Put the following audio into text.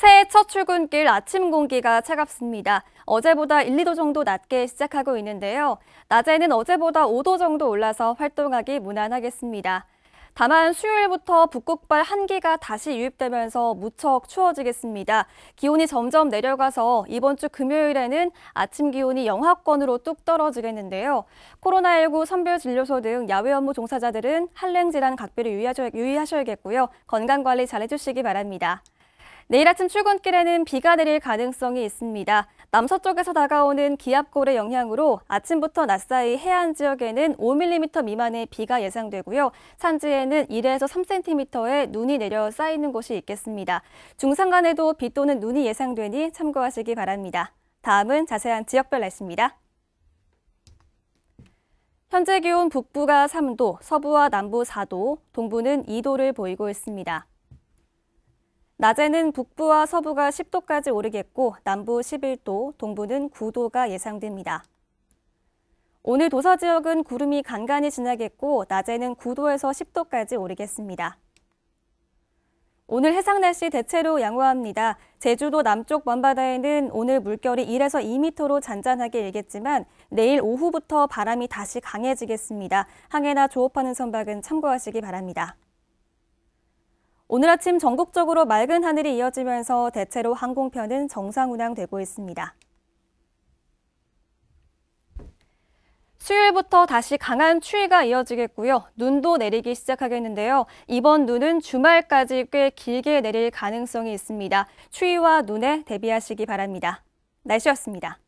새해 첫 출근길 아침 공기가 차갑습니다. 어제보다 1, 2도 정도 낮게 시작하고 있는데요. 낮에는 어제보다 5도 정도 올라서 활동하기 무난하겠습니다. 다만 수요일부터 북극발 한기가 다시 유입되면서 무척 추워지겠습니다. 기온이 점점 내려가서 이번 주 금요일에는 아침 기온이 영하권으로 뚝 떨어지겠는데요. 코로나19 선별진료소 등 야외 업무 종사자들은 한랭 질환 각별히 유의하셔- 유의하셔야겠고요. 건강관리 잘 해주시기 바랍니다. 내일 아침 출근길에는 비가 내릴 가능성이 있습니다. 남서쪽에서 다가오는 기압골의 영향으로 아침부터 낮 사이 해안 지역에는 5mm 미만의 비가 예상되고요. 산지에는 1에서 3cm의 눈이 내려 쌓이는 곳이 있겠습니다. 중산간에도 비 또는 눈이 예상되니 참고하시기 바랍니다. 다음은 자세한 지역별 날씨입니다. 현재 기온 북부가 3도, 서부와 남부 4도, 동부는 2도를 보이고 있습니다. 낮에는 북부와 서부가 10도까지 오르겠고 남부 11도, 동부는 9도가 예상됩니다. 오늘 도서 지역은 구름이 간간히 지나겠고 낮에는 9도에서 10도까지 오르겠습니다. 오늘 해상 날씨 대체로 양호합니다. 제주도 남쪽 먼바다에는 오늘 물결이 1에서 2m로 잔잔하게 일겠지만 내일 오후부터 바람이 다시 강해지겠습니다. 항해나 조업하는 선박은 참고하시기 바랍니다. 오늘 아침 전국적으로 맑은 하늘이 이어지면서 대체로 항공편은 정상 운항되고 있습니다. 수요일부터 다시 강한 추위가 이어지겠고요. 눈도 내리기 시작하겠는데요. 이번 눈은 주말까지 꽤 길게 내릴 가능성이 있습니다. 추위와 눈에 대비하시기 바랍니다. 날씨였습니다.